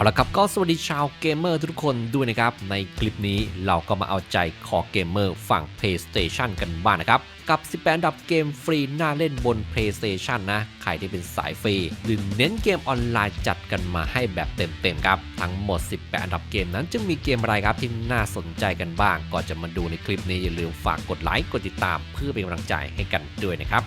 เอาละครับก็สวัสดีชาวเกมเมอร์ทุกคนด้วยนะครับ ในคลิปนี้เราก็มาเอาใจคอเกมเมอร์ฝั่ง PlayStation กันบ้างนะครับ กับ 18อันดับเกมฟรีน่าเล่นบน PlayStation นะ ใครที่เป็นสายฟรีหรือเน้นเกมออนไลน์จัดกันมาให้แบบเต็มๆครับ ทั้งหมด 18 อันดับเกมนั้นจะมีเกมอะไรครับที่น่าสนใจกันบ้าง ก่อนจะมาดูในคลิปนี้อย่าลืมฝากกดไลค์กดติดตาม เพื่อเป็นกำลังใจให้กันด้วยนะครับ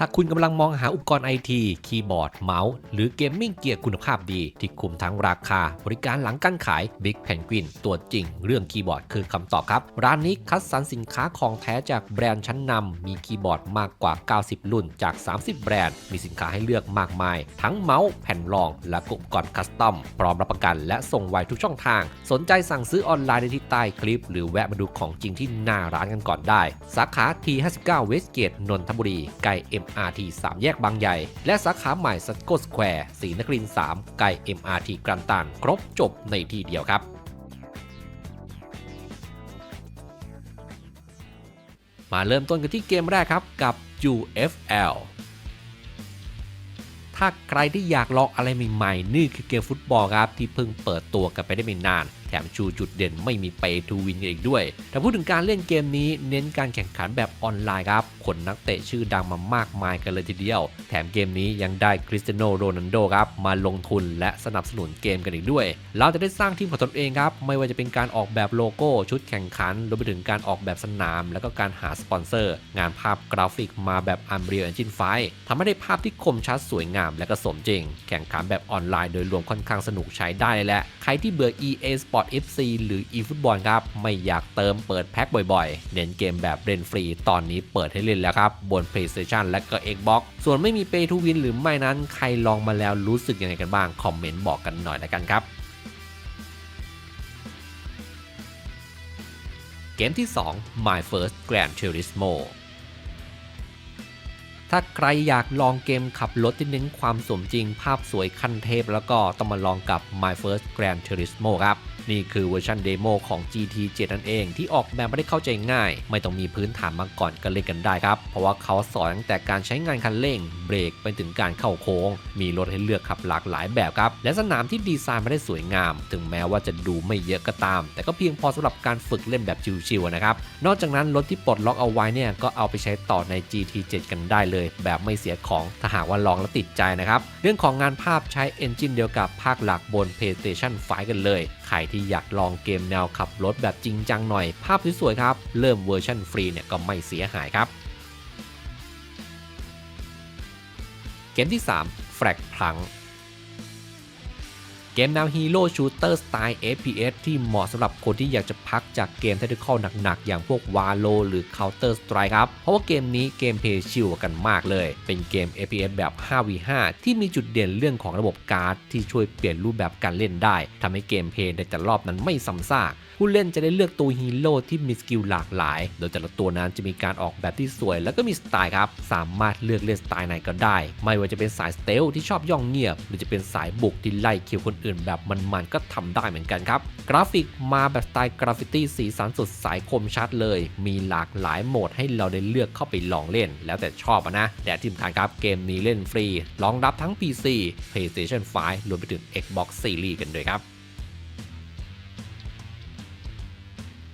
ถ้าคุณกำลังมองหาอุปกรณ์ไอที คีย์บอร์ด เมาส์ หรือเกมมิ่งเกียร์คุณภาพดี ที่คุ้มทั้งราคา บริการหลังการขาย Big Penguin ตัวจริง เรื่องคีย์บอร์ดคือคำตอบครับ ร้านนี้คัดสรรสินค้าของแท้จากแบรนด์ชั้นนำ มีคีย์บอร์ดมากกว่า 90 รุ่นจาก 30 แบรนด์ มีสินค้าให้เลือกมากมาย ทั้งเมาส์ แผ่นรอง และอุปกรณ์คัสตอม พร้อมรับประกัน และส่งไวทุกช่องทาง สนใจสั่งซื้อออนไลน์ได้ที่ใต้คลิป หรือแวะมาดูของจริงที่หน้าร้านกันก่อนได้ สาขา T59 Westgate นนทบุรีใกล้ MRT 3 แยกบางใหญ่ และสาขาใหม่สตโกสแควร์ศรีนครินทร์3ใกล้ MRT กรันตันครบจบในที่เดียวครับมาเริ่มต้นกันที่เกมแรกครับกับ UFL ถ้าใครที่อยากลองอะไรใหม่ๆ นี่คือเกมฟุตบอลครับที่เพิ่งเปิดตัวกันไปได้ไม่นาน แถมชูจุดเด่นไม่มีเปทูวินอีกด้วย แต่พูดถึงการเล่นเกมนี้เน้นการแข่งขันแบบออนไลน์ครับ ขนนักเตะชื่อดังมามากมายกันเลยทีเดียว แถมเกมนี้ยังได้คริสเตียโนโรนัลโดครับ มาลงทุนและสนับสนุนเกมกันอีกด้วย เราจะได้สร้างทีมของตนเองครับ ไม่ว่าจะเป็นการออกแบบโลโก้ชุดแข่งขันรวมไปถึงการออกแบบสนาม แล้วก็การหาสปอนเซอร์ งานภาพกราฟิกมาแบบ Unreal Engine 5ทำให้ได้ภาพที่คมชัดสวยงามและก็สมจริง แข่งขันแบบออนไลน์โดยรวมค่อนข้างสนุกใช้ได้แหละใครที่เบื่อ EA Sport FC หรือ eFootball ครับ ไม่อยากเติมเปิดแพ็คบ่อยๆ เน้นเกมแบบเล่นฟรี ตอนนี้เปิดให้เล่นแล้วครับ บน PlayStation และก็ Xbox ส่วนไม่มี Pay to Win หรือไม่นั้นใครลองมาแล้วรู้สึกยังไงกันบ้าง คอมเมนต์บอกกันหน่อยละกันครับเกมที่ 2 My First Gran Turismo ถ้าใครอยากลองเกมขับรถที่เน้นความสมจริงภาพสวยขั้นเทพ แล้วก็ต้องมาลองกับ My First Gran Turismo ครับ นี่คือเวอร์ชันเดโมของ GT7 นั่นเอง ที่ออกแบบไม่ได้เข้าใจง่าย ไม่ต้องมีพื้นฐานมาก่อนก็เล่นกันได้ครับ เพราะว่าเขาสอนตั้งแต่การใช้งานคันเร่ง เบรกไปถึงการเข้าโค้ง มีรถให้เลือกขับหลากหลายแบบครับ และสนามที่ดีไซน์มาได้สวยงาม ถึงแม้ว่าจะดูไม่เยอะก็ตาม แต่ก็เพียงพอสำหรับการฝึกเล่นแบบชิวๆนะครับ นอกจากนั้นรถที่ปลดล็อกเอาไว้เนี่ยก็เอาไปใช้ต่อใน GT7 กันได้เลย แบบไม่เสียของถ้าหากว่าลองแล้วติดใจนะครับ เรื่องของงานภาพใช้เอนจินเดียวกับภาคหลักบน PlayStation 5 กันเลย ใครที่อยากลองเกมแนวขับรถแบบจริงจังหน่อย ภาพสวยๆครับ เริ่มเวอร์ชันฟรีเนี่ยก็ไม่เสียหายครับ เกมที่ 3 แฟลกพลัง เกมแนวฮีโร่ชูเตอร์สไตล์ FPS ที่เหมาะสำหรับคนที่อยากจะพักจากเกมเทคนิคหนักๆ อย่างพวก Valo หรือ Counter Strike ครับ เพราะว่าเกมนี้เกมเพย์ชิลกันมากเลย เป็นเกม FPS แบบ 5v5 ที่มีจุดเด่นเรื่องของระบบการ์ดที่ช่วยเปลี่ยนรูปแบบการเล่นได้ทำให้เกมเพย์ในแต่รอบนั้นไม่ซ้ำซากผู้เล่นจะได้เลือกตัวฮีโร่ที่มีสกิลหลากหลาย โดยแต่ละตัวนั้นจะมีการออกแบบที่สวย แล้วก็มีสไตล์ครับ สามารถเลือกเล่นสไตล์ไหนก็ได้ ไม่ว่าจะเป็นสายสเตลที่ชอบย่องเงียบ หรือจะเป็นสายบุกที่ไล่คิวคนอื่นแบบมันๆก็ทำได้เหมือนกันครับ กราฟิกมาแบบสไตล์กราฟิตี้สีสันสดใสคมชัดเลย มีหลากหลายโหมดให้เราได้เลือกเข้าไปลองเล่น แล้วแต่ชอบนะ แต่ที่สำคัญครับเกมนี้เล่นฟรีรองรับทั้ง PC PlayStation 5รวมไปถึง Xbox Series กันด้วยครับ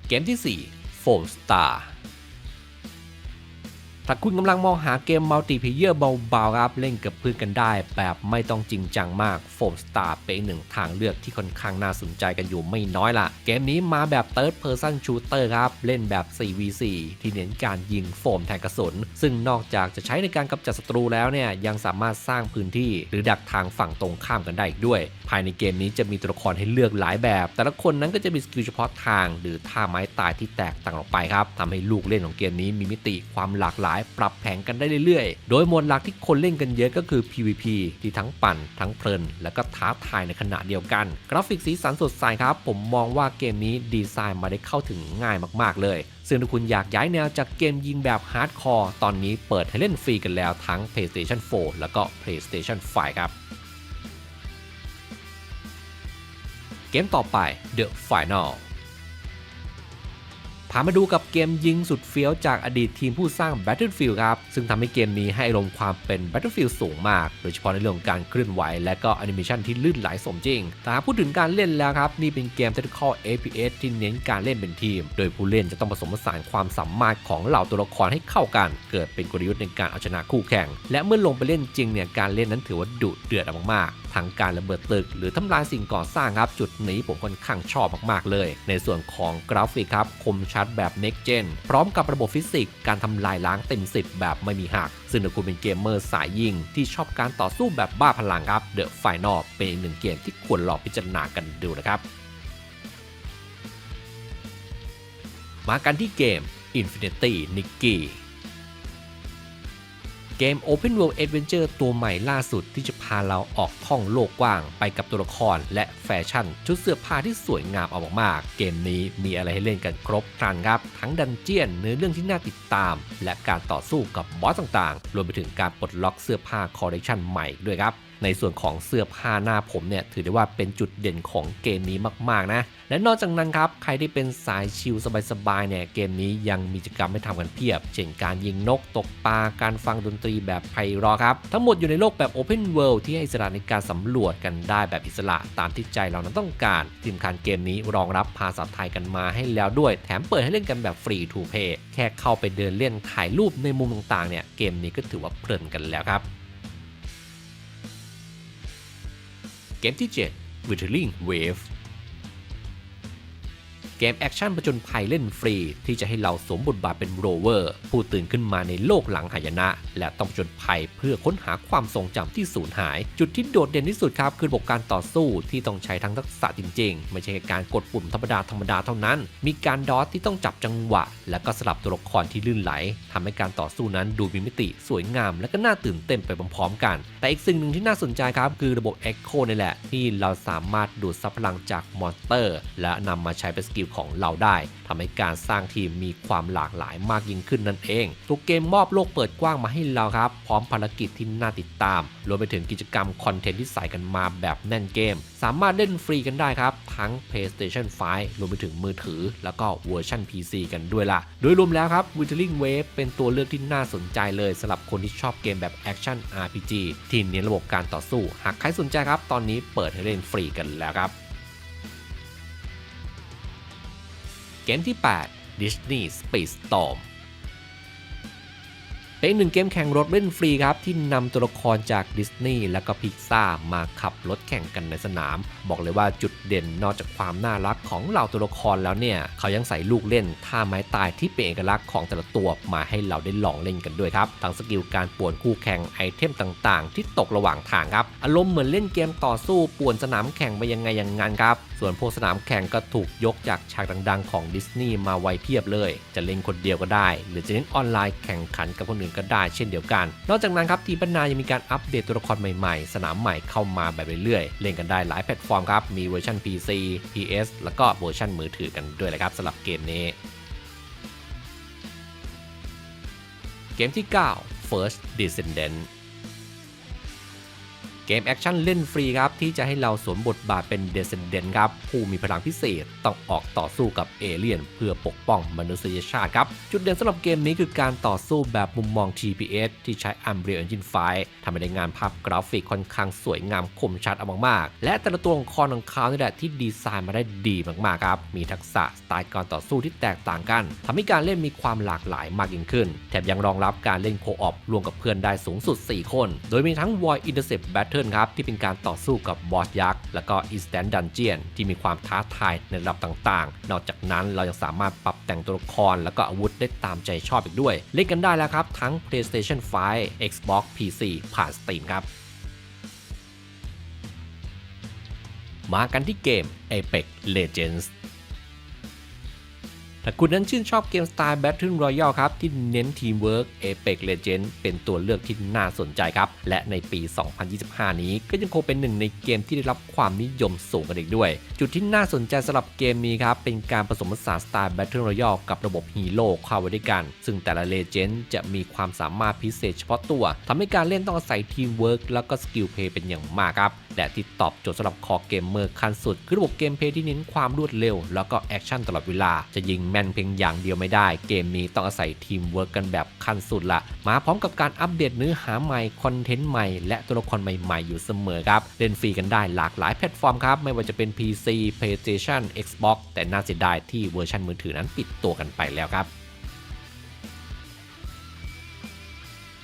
เกมที่4 Foam Star ถ้าคุณกำลังมองหาเกมมัลติเพเยอร์เบาๆครับเล่นกับเพื่อนกันได้ แบบไม่ต้องจริงจังมาก Foam Star เป็นหนึ่งทางเลือกที่ค่อนข้างน่าสนใจกันอยู่ไม่น้อยละเกมนี้มาแบบ Third Person Shooter ครับ เล่นแบบ 4v4 ที่เน้นการยิงโฟมแทนกระสุน ซึ่งนอกจากจะใช้ในการกำจัดศัตรูแล้วเนี่ยยังสามารถสร้างพื้นที่หรือดักทางฝั่งตรงข้ามกันได้อีกด้วย ภายในเกมนี้จะมีตัวละครให้เลือกหลายแบบ แต่ละคนนั้นก็จะมีสกิลเฉพาะทาง หรือท่าไม้ตายที่แตกต่างออกไปครับทำให้ลูกเล่นของเกมนี้มีมิติความหลากหลายปรับแผงกันได้เรื่อยๆ โดยโหมดหลักที่คนเล่นกันเยอะก็คือ PVP ที่ทั้งปั่น ทั้งเพลิน และก็ท้าทายในขณะเดียวกัน กราฟิกสีสันสดใสครับ ผมมองว่าเกมนี้ดีไซน์มาได้เข้าถึงง่ายมากๆเลยซึ่งถ้าคุณอยากย้ายแนวจากเกมยิงแบบฮาร์ดคอร์ตอนนี้เปิดให้เล่นฟรีกันแล้วทั้ง PlayStation 4 แล้วก็ PlayStation 5 ครับ เกมต่อไป The Final พามาดูกับเกมยิงสุดเฟี้ยวจากอดีตทีมผู้สร้าง Battlefield ครับ ซึ่งทำให้เกมนี้ให้อารมณ์ความเป็น Battlefield สูงมาก โดยเฉพาะในเรื่องการเคลื่อนไหว และก็แอนิเมชันที่ลื่นไหลสมจริง แต่หาพูดถึงการเล่นแล้วครับ นี่เป็นเกม Tactical FPS ที่เน้นการเล่นเป็นทีม โดยผู้เล่นจะต้องผสมผสานความสามารถของเหล่าตัวละครให้เข้ากัน เกิดเป็นกลยุทธ์ในการเอาชนะคู่แข่ง และเมื่อลงไปเล่นจริงเนี่ยการเล่นนั้นถือว่าดุเดือดมากๆ ทั้งการระเบิดตึก หรือทำลายสิ่งก่อสร้างครับ จุดนี้ผมค่อนข้างชอบมากๆเลย ในส่วนของกราฟิกครับคมชัดแบบ Next Gen พร้อมกับระบบฟิสิกส์การทำลายล้างเต็มสิบแบบไม่มีหัก ซึ่งถ้าคุณเป็นเกมเมอร์สายยิง ที่ชอบการต่อสู้แบบบ้าพลังครับ The Final เป็นอีกหนึ่งเกมที่ควรลองพิจารณากันดูนะครับมากันที่เกม Infinity Nikki เกม Open World Adventure ตัวใหม่ล่าสุดที่จะพาเราออกท่องโลกกว้าง ไปกับตัวละครและแฟชั่น ชุดเสื้อผ้าที่สวยงามเอามากๆ เกมนี้มีอะไรให้เล่นกันครบครันครับ ทั้งดันเจียนเนื้อเรื่องที่น่าติดตาม และการต่อสู้กับบอสต่างๆ รวมไปถึงการปลดล็อกเสื้อผ้าคอลเลคชันใหม่ด้วยครับ ในส่วนของเสื้อผ้าหน้าผมเนี่ยถือได้ว่าเป็นจุดเด่นของเกมนี้มากๆนะ และนอกจากนั้นครับใครที่เป็นสายชิลสบายๆเนี่ยเกมนี้ยังมีกิจกรรมให้ทำกันเพียบ เช่นการยิงนกตกปลาการฟังดนตรีแบบไพเราะครับทั้งหมดอยู่ในโลกแบบ Open World ที่ให้อิสระในการสำรวจกันได้แบบอิสระตามที่ใจเรานั้นต้องการทีมคันเกมนี้รองรับภาษาไทยกันมาให้แล้วด้วย แถมเปิดให้เล่นกันแบบฟรีทูเพย์แค่เข้าไปเดินเล่นถ่ายรูปในมุมต่างๆเนี่ยเกมนี้ก็ถือว่าเพลินกันแล้วครับ เกมที่7 Withering Wave เกมแอคชั่นประจนภัยเล่นฟรี ที่จะให้เราสวมบทบาทเป็นโรเวอร์ ผู้ตื่นขึ้นมาในโลกหลังหายนะ และต้องประจนภัยเพื่อค้นหาความทรงจำที่สูญหาย จุดที่โดดเด่นที่สุดครับคือระบบการต่อสู้ที่ต้องใช้ทั้งทักษะจริง ๆ ไม่ใช่แค่การกดปุ่มธรรมดาธรรมดาเท่านั้น มีการดอทที่ต้องจับจังหวะ และก็สลับตัวละครที่ลื่นไหลทำให้การต่อสู้นั้นดูมีมิติสวยงาม และก็น่าตื่นเต้นไปพร้อมๆกัน แต่อีกสิ่งหนึ่งที่น่าสนใจครับคือระบบ Echo นี่แหละที่เราสามารถดูดซับพลังจากมอนสเตอร์ และนำมาใช้เป็นสกิลของเราได้ทำให้การสร้างทีมมีความหลากหลายมากยิ่งขึ้นนั่นเองตัวเกมมอบโลกเปิดกว้างมาให้เราครับ พร้อมภารกิจที่น่าติดตาม รวมไปถึงกิจกรรมคอนเทนต์ที่ใส่กันมาแบบแน่นเกม สามารถเล่นฟรีกันได้ครับ ทั้ง PlayStation 5 รวมไปถึงมือถือ แล้วก็เวอร์ชัน PC กันด้วยละโดยรวมแล้วครับ Withering Wave เป็นตัวเลือกที่น่าสนใจเลยสำหรับคนที่ชอบเกมแบบแอคชั่น RPG ที่เน้นระบบการต่อสู้ หากใครสนใจครับ ตอนนี้เปิดให้เล่นฟรีกันแล้วครับ เกมที่ 8 Disney Speedstorm เป็นหนึ่งเกมแข่งรถเล่นฟรีครับ ที่นำตัวละครจากดิสนีย์และก็พิกซ่ามาขับรถแข่งกันในสนาม บอกเลยว่าจุดเด่นนอกจากความน่ารักของเหล่าตัวละครแล้วเนี่ย เขายังใส่ลูกเล่นท่าไม้ตายที่เป็นเอกลักษณ์ของแต่ละตัวมาให้เราได้ลองเล่นกันด้วยครับทั้งสกิลการป่วนคู่แข่งไอเทมต่างๆ ที่ตกระหว่างทางครับอารมณ์เหมือนเล่นเกมต่อสู้ป่วนสนามแข่งไปยังไงอย่างงั้นครับส่วนพวกสนามแข่งก็ถูกยกจากฉากดังๆ ของดิสนีย์มาไว้เพียบเลย จะเล่นคนเดียวก็ได้ หรือจะเล่นออนไลน์แข่งขันกับคนอื่นก็ได้เช่นเดียวกัน นอกจากนั้นครับทีมพัฒนายังมีการอัปเดตตัวละครใหม่ๆ สนามใหม่เข้ามาแบบเรื่อยๆ เล่นกันได้หลายแพลตฟอร์มครับ มีเวอร์ชัน PC PS แล้วก็เวอร์ชันมือถือกันด้วยนะครับสำหรับเกมนี้เกมที่ 9 First Descendant เกมแอคชั่นเล่นฟรีครับ ที่จะให้เราสวมบทบาทเป็น Descendant ครับ ผู้มีพลังพิเศษต้องออกต่อสู้กับเอเลี่ยน เพื่อปกป้องมนุษยชาติครับ จุดเด่นสำหรับเกมนี้คือการต่อสู้แบบมุมมอง TPS ที่ใช้ Unreal Engine 5ทำให้ได้งานภาพกราฟิกค่อนข้างสวยงามคมชัดเอามากๆ และแต่ละตัวของคอนของเขานี่แหละที่ดีไซน์มาได้ดีมากๆครับมีทักษะสไตล์การต่อสู้ที่แตกต่างกันทำให้การเล่นมีความหลากหลายมากยิ่งขึ้น แถมยังรองรับการเล่นโคออปรวมกับเพื่อนได้สูงสุด 4 คน โดยมีทั้ง Void Intercept Battle ครับที่เป็นการต่อสู้กับบอสยักษ์แล้วก็ Instant Dungeon ที่มีความท้าทายในระดับต่างๆ นอกจากนั้นเรายังสามารถปรับแต่งตัวละครแล้วก็อาวุธได้ตามใจชอบอีกด้วย เล่นกันได้แล้วครับ ทั้ง PlayStation 5 Xbox PC ผ่าน Steam ครับ มากันที่เกม Apex Legends ถ้าคุณนั้นชื่นชอบเกมสไตล์ Battle Royale ครับ ที่เน้นทีมเวิร์ก Apex Legends เป็นตัวเลือกที่น่าสนใจครับ และในปี 2025 นี้ก็ยังคงเป็นหนึ่งในเกมที่ได้รับความนิยมสูงกันอีกด้วย จุดที่น่าสนใจสำหรับเกมนี้ครับ เป็นการผสมผสานสไตล์ Battle Royale กับระบบฮีโร่เข้าไว้ด้วยกัน ซึ่งแต่ละ Legend จะมีความสามารถพิเศษเฉพาะตัวทำให้การเล่นต้องอาศัยทีมเวิร์กแล้วก็สกิลเพย์เป็นอย่างมากครับและที่ตอบโจทย์สำหรับคอเกมเมอร์ขั้นสุด คือระบบเกมเพย์ที่เน้นความรวดเร็ว แล้วก็แอคชั่นตลอดเวลาจะยิงแม่นเพียงอย่างเดียวไม่ได้ เกมนี้ต้องอาศัยทีมเวิร์กกันแบบขั้นสุดละมาพร้อมกับการอัปเดตเนื้อหาใหม่คอนเทนต์ใหม่และตัวละครใหม่ๆ อยู่เสมอครับ เล่นฟรีกันได้หลากหลายแพลตฟอร์มครับ ไม่ว่าจะเป็น PC PlayStation Xbox แต่น่าเสียดายที่เวอร์ชันมือถือนั้นปิดตัวกันไปแล้วครับ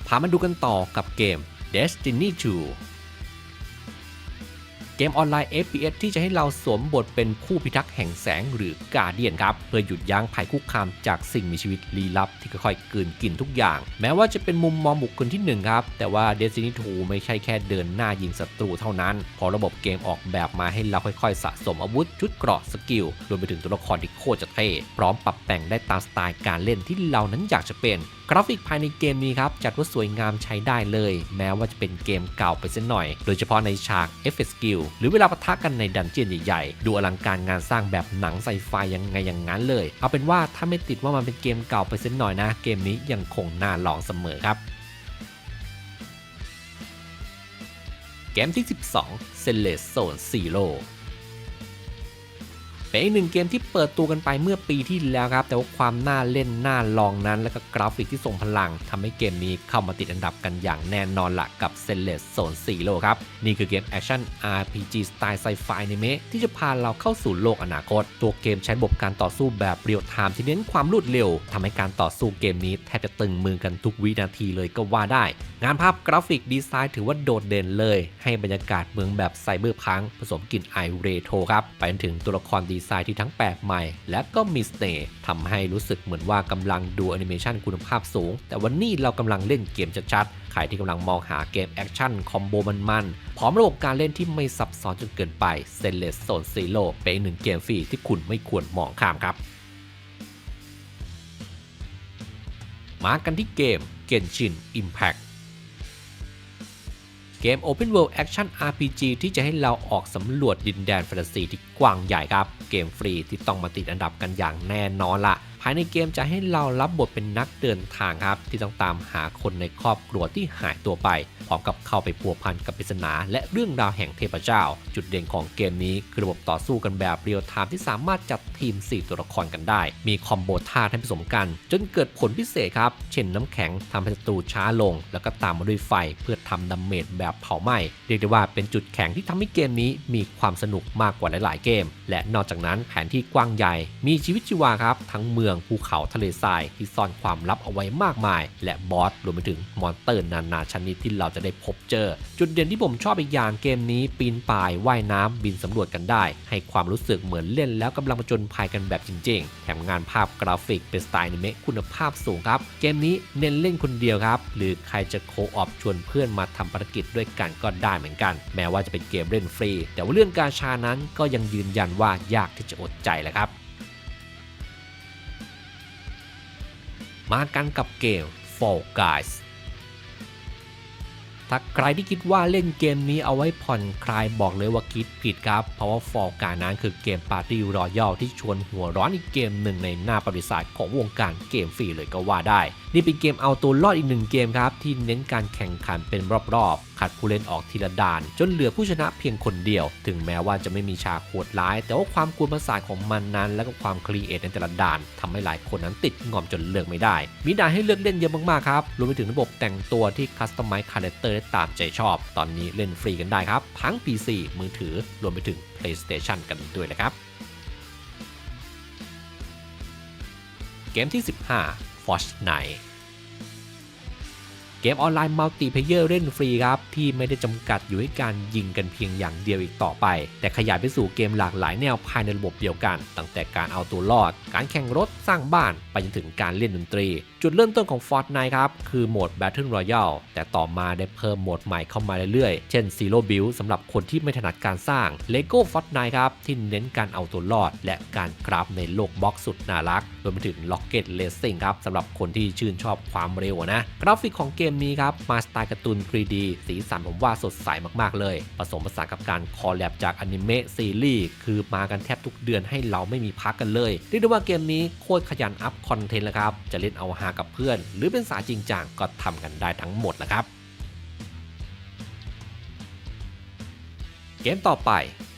พามาดูกันต่อกับเกม Destiny 2 กมออนไลน์ FPS ที่จะให้เราสวมบทเป็นผู้พิทักษ์แห่งแสงหรือกาเดียนครับ เพื่อหยุดยั้งภัยคุกคามจากสิ่งมีชีวิตลี้ลับที่ค่อยๆกลืนกินทุกอย่าง แม้ว่าจะเป็นมุมมองบุคคลที่ 1 ครับ แต่ว่า Destiny 2 ไม่ใช่แค่เดินหน้ายิงศัตรูเท่านั้นเพราะระบบเกมออกแบบมาให้เราค่อยๆ สะสมอาวุธชุดเกราะสกิลรวมไปถึงตัวละครที่โคตรจะเท่พร้อมปรับแต่งได้ตามสไตล์การเล่นที่เรานั้นอยากจะเป็น ราฟิกภายในเกมนี้ครับจัดว่าสวยงามใช้ได้เลย แม้ว่าจะเป็นเกมเก่าไปเส้นหน่อย โดยเฉพาะในฉากเอฟเฟกต์สกิลหรือเวลาปะทะกันในดันเจียนใหญ่ๆ ดูอลังการงานสร้างแบบหนังไซไฟยังไงอย่างนั้นเลย เอาเป็นว่าถ้าไม่ติดว่ามันเป็นเกมเก่าไปเส้นหน่อยนะ เกมนี้ยังคงน่าลองเสมอครับเกมที่ 12 c e l e s Zone Zero เป็นอีกหนึ่งเกมที่เปิดตัวกันไปเมื่อปีที่แล้วครับ แต่ว่าความน่าเล่นน่าลองนั้น และก็กราฟิกที่ทรงพลังทำให้เกมนี้เข้ามาติดอันดับกันอย่างแน่นอนละกับ c e l e s Zone Zero ครับ นี่คือเกมแอคชั่น RPG สไตล์ไซไฟในเมะที่จะพาเราเข้าสู่โลกอนาคต ตัวเกมใช้ระบบการต่อสู้แบบเรียลไทม์ที่เน้นความรวดเร็วทำให้การต่อสู้เกมนี้แทบจะตึงมือกันทุกวินาทีเลยก็ว่าได้ งานภาพกราฟิกดีไซน์ถือว่าโดดเด่นเลย ให้บรรยากาศเมืองแบบไซเบอร์พังผสมกลิ่นไอเรโทรครับไปจนถึงตัวละครดีไซน์ที่ทั้งแปลกใหม่ และก็มีสเน่ห์ทำให้รู้สึกเหมือนว่ากำลังดูแอนิเมชันคุณภาพสูง แต่วันนี้เรากำลังเล่นเกมชัดๆ ใครที่กำลังมองหาเกมแอคชั่นคอมโบมันๆ พร้อมระบบการเล่นที่ไม่ซับซ้อนจนเกินไป s e n l e s Zone Zero เป็นหนึ่งเกมฟรีที่คุณไม่ควรมองข้ามครับ มากันที่เกม Genshin Impact เกม Open World Action RPG ที่จะให้เราออกสำรวจดินแดนแฟนตาซีที่กว้างใหญ่ครับ เกมฟรีที่ต้องมาติดอันดับกันอย่างแน่นอนละ ภายในเกมจะให้เรารับบทเป็นนักเดินทางครับ ที่ต้องตามหาคนในครอบครัวที่หายตัวไป พร้อมกับเข้าไปพัวพันกับปริศนา และเรื่องราวแห่งเทพเจ้า จุดเด่นของเกมนี้คือระบบต่อสู้กันแบบเรียลไทม์ที่สามารถจัดทีม 4 ตัวละครกันได้ มีคอมโบท่าให้ผสมกัน จนเกิดผลพิเศษครับ เช่นน้ำแข็งทำให้ศัตรูช้าลง แล้วก็ตามมาด้วยไฟเพื่อทำดาเมจแบบเผาไหม้เรียกได้ว่าเป็นจุดแข็งที่ทำให้เกมนี้มีความสนุกมากกว่าหลาย ๆ เกม และนอกจากนั้นแผนที่กว้างใหญ่ มีชีวิตชีวาครับทั้งเมืองภูเขาทะเลทรายที่ซ่อนความลับเอาไว้มากมาย และบอสรวมไปถึงมอนเตอร์นานาชนิดที่เราจะได้พบเจอ จุดเด่นที่ผมชอบอีกอย่างเกมนี้ ปีนป่ายว่ายน้ำบินสำรวจกันได้ ให้ความรู้สึกเหมือนเล่นแล้วกำลังผจญภัยกันแบบจริง ๆ แถมงานภาพกราฟิกเป็นสไตล์นิเมะคุณภาพสูงครับ เกมนี้เน้นเล่นคนเดียวครับ หรือใครจะโคออปชวนเพื่อนมาทำภารกิจด้วยกันก็ได้เหมือนกัน แม้ว่าจะเป็นเกมเล่นฟรี แต่ว่าเรื่องการชานั้นก็ยังยืนยันว่ายากที่จะอดใจแหละครับ มากันกับเกม Fall Guys ถ้าใครที่คิดว่าเล่นเกมนี้เอาไว้ผ่อนคลายบอกเลยว่าคิดผิดครับ เพราะว่า Fall Guys นั้นคือเกมปาร์ตี้รอยัลที่ชวนหัวร้อนอีกเกมหนึ่งในหน้าประวัติศาสตร์ของวงการเกมฟรีเลยก็ว่าได้ นี่เป็นเกมเอาตัวรอดอีกหนึ่งเกมครับที่เน้นการแข่งขันเป็นรอบ ขัดผู้เล่นออกทีละด่าน จนเหลือผู้ชนะเพียงคนเดียว ถึงแม้ว่าจะไม่มีฉากโหดร้าย แต่ว่าความกวนประสาทของมันนั้น และก็ความครีเอทในแต่ละด่านทำให้หลายคนนั้นติดงอมจนเลือกไม่ได้ มีด่านให้เลือกเล่นเยอะมากๆครับรวมไปถึงระบบแต่งตัวที่คัสตอมไมซ์คาแรคเตอร์ได้ตามใจชอบ ตอนนี้เล่นฟรีกันได้ครับทั้ง PC มือถือรวมไปถึง PlayStation กันด้วยนะครับเกมที่ 15 Fortnite เกมออนไลน์มัลติเพเยอร์เล่นฟรีครับ ที่ไม่ได้จำกัดอยู่ที่การยิงกันเพียงอย่างเดียวอีกต่อไป แต่ขยายไปสู่เกมหลากหลายแนวภายในระบบเดียวกัน ตั้งแต่การเอาตัวรอด การแข่งรถสร้างบ้านไปจนถึงการเล่นดนตรี จุดเริ่มต้นของ Fortnite ครับ คือโหมด Battle Royale แต่ต่อมาได้เพิ่มโหมดใหม่เข้ามาเรื่อยๆ เช่น Zero Build สำหรับคนที่ไม่ถนัดการสร้าง Lego Fortnite ครับ ที่เน้นการเอาตัวรอด และการกราฟในโลกบล็อกสุดน่ารักรวมไปถึง Rocket Racing ครับสำหรับคนที่ชื่นชอบความเร็วนะกราฟิกของเกมนี้ครับมาสไตล์การ์ตูน 3D สีสันผมว่าสดใสมากๆเลย ผสมผสานกับการคอลแลบจากอนิเมะซีรีส์คือมากันแทบทุกเดือนให้เราไม่มีพักกันเลยเรียกได้ว่าเกมนี้โคตรขยันอัพคอนเทนต์แล้วครับ จะเล่นเอาฮากับเพื่อน หรือเป็นสายจริงจังก็ทำกันได้ทั้งหมดนะครับเกมต่อไป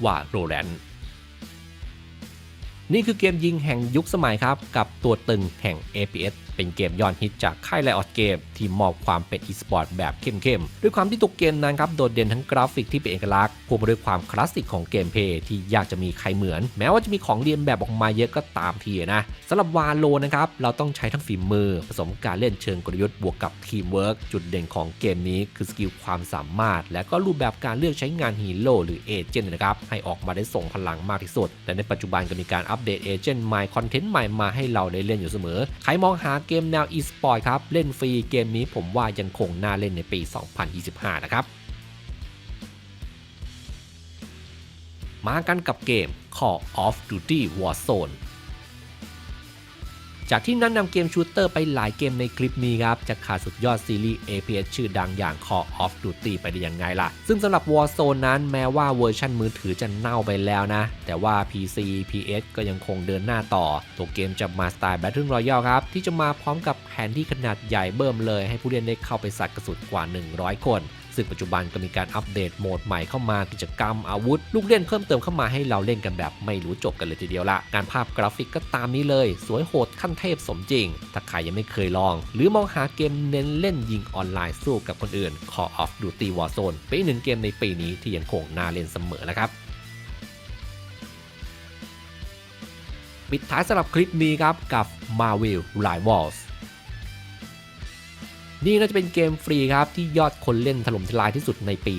ว่าโรแลนนี่คือเกมยิงแห่งยุคสมัยครับ กับตัวตึงแห่ง APS เป็นเกมยอดฮิตจากค่ายไลออดเกมที่มอบความเป็นอีสปอร์ตแบบเข้มๆด้วยความที่ตัวเกมนั้นครับโดดเด่นทั้งกราฟิกที่เป็นเอกลักษณ์พ่วงมด้วยความคลาสสิกของเกมเพย์ที่ยากจะมีใครเหมือน แม้ว่าจะมีของเรียนแบบออกมาเยอะก็ตามทีนะสำหรับวาโลนะครับเราต้องใช้ทั้งฝีมือ ผสมการเล่นเชิงกลยุทธ์บวกกับทีมเวิร์กจุดเด่นของเกมนี้คือสกิลความสามารถ และก็รูปแบบการเลือกใช้งานฮีโร่หรือเอเจนต์นะครับให้ออกมาได้ส่งพลังมากที่สุดและในปัจจุบันก็มีการอัปเดตเอเจนต์ใหม่คอนเทนต์ใหม่มาให้เราได้เล่นอยู่เสมอใครมองหาเกมแนว e-sport ครับ เล่นฟรีเกมนี้ผมว่ายังคงน่าเล่นในปี 2025 นะครับ มากันกับเกม Call of Duty Warzone จากที่นั้นนำเกมชูเตอร์ไปหลายเกมในคลิปนี้ครับ จะขาดสุดยอดซีรีส์ APS ชื่อดังอย่าง Call of Duty ไปได้ยังไงล่ะ ซึ่งสำหรับ Warzone นั้นแม้ว่าเวอร์ชันมือถือจะเน่าไปแล้วนะ แต่ว่า PC PS ก็ยังคงเดินหน้าต่อ ตัวเกมจะมาสไตล์ Battle Royale ครับ ที่จะมาพร้อมกับแผนที่ขนาดใหญ่เบิ่มเลย ให้ผู้เล่นได้เข้าไปสัตว์กระสุนกว่า 100 คน ซึ่งปัจจุบันก็มีการอัปเดตโหมดใหม่เข้ามากิจกรรมอาวุธ ลูกเล่นเพิ่มเติมเข้ามาให้เราเล่นกันแบบไม่รู้จบกันเลยทีเดียวละงานภาพกราฟิกก็ตามนี้เลย สวยโหดขั้นเทพสมจริง ถ้าใครยังไม่เคยลอง หรือมองหาเกมเน้นเล่นยิงออนไลน์สู้กับคนอื่น Call of Duty Warzone เป็นอีกหนึ่งเกมในปีนี้ที่ยังคงน่าเล่นเสมอนะครับปิดท้ายสำหรับคลิปนี้ครับกับ Marvel Rivals นี่น่าจะเป็นเกมฟรีครับที่ยอดคนเล่นถล่มทลายที่สุดในปี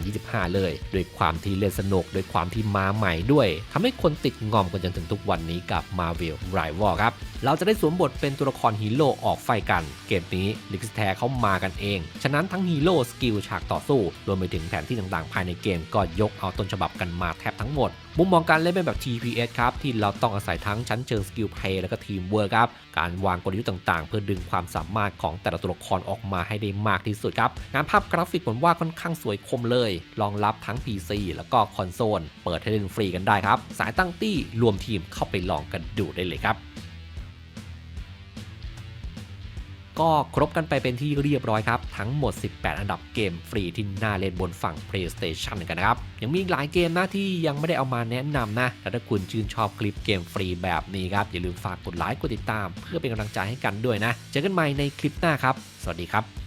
2025 เลย โดยความที่เล่นสนุก โดยความที่มาใหม่ด้วยทำให้คนติดงอมกันจนถึงทุกวันนี้กับ Marvel Rival ครับ เราจะได้สวมบทเป็นตัวละครฮีโร่ออกไฟกัน เกมนี้ลิกสแทเขามากันเอง ฉะนั้นทั้งฮีโร่สกิลฉากต่อสู้ รวมไปถึงแผนที่ต่างๆ ภายในเกมก็ยกเอาต้นฉบับกันมาแทบทั้งหมดมุมมองการเล่นเป็นแบบ TPS ครับ ที่เราต้องอาศัยทั้งชั้นเชิงสกิลเพลย์และก็ทีมเวิร์ครับ การวางกลยุทธ์ต่างๆ เพื่อดึงความสามารถของแต่ละตัวละครออกมาให้ได้มากที่สุดครับ งานภาพกราฟิกผมว่าค่อนข้างสวยคมเลยรองรับทั้ง PC แล้วก็คอนโซล เปิดให้เล่นฟรีกันได้ครับ สายตั้งตี้รวมทีมเข้าไปลองกันดูได้เลยครับ ก็ครบกันไปเป็นที่เรียบร้อยครับ ทั้งหมด 18 อันดับเกมฟรีที่น่าเล่นบนฝั่ง PlayStation กันนะครับ ยังมีอีกหลายเกมนะที่ยังไม่ได้เอามาแนะนำนะแต่ถ้าคุณชื่นชอบคลิปเกมฟรีแบบนี้ครับ อย่าลืมฝากกดไลค์กดติดตาม เพื่อเป็นกำลังใจให้กันด้วยนะ เจอกันใหม่ในคลิปหน้าครับ สวัสดีครับ